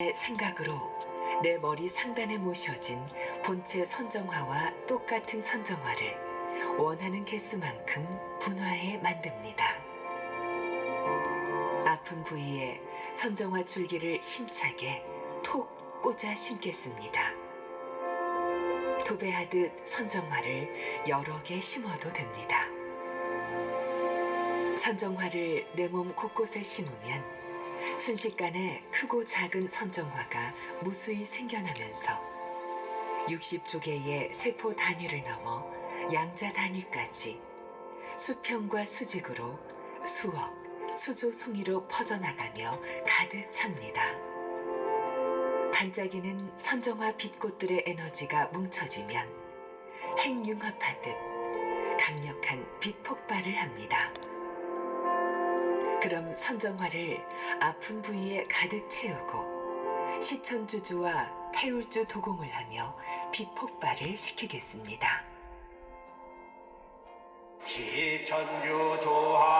내 생각으로 내 머리 상단에 모셔진 본체 선정화와 똑같은 선정화를 원하는 개수만큼 분화해 만듭니다. 아픈 부위에 선정화 줄기를 힘차게 톡 꽂아 심겠습니다. 도배하듯 선정화를 여러 개 심어도 됩니다. 선정화를 내 몸 곳곳에 심으면 순식간에 크고 작은 선정화가 무수히 생겨나면서 60조개의 세포 단위를 넘어 양자 단위까지 수평과 수직으로 수억, 수조 송이로 퍼져나가며 가득 찹니다. 반짝이는 선정화 빛꽃들의 에너지가 뭉쳐지면 핵융합하듯 강력한 빛 폭발을 합니다. 그럼 선정화를 아픈 부위에 가득 채우고 시천주주와 태울주 도공을 하며 빛 폭발을 시키겠습니다. 시천주 조하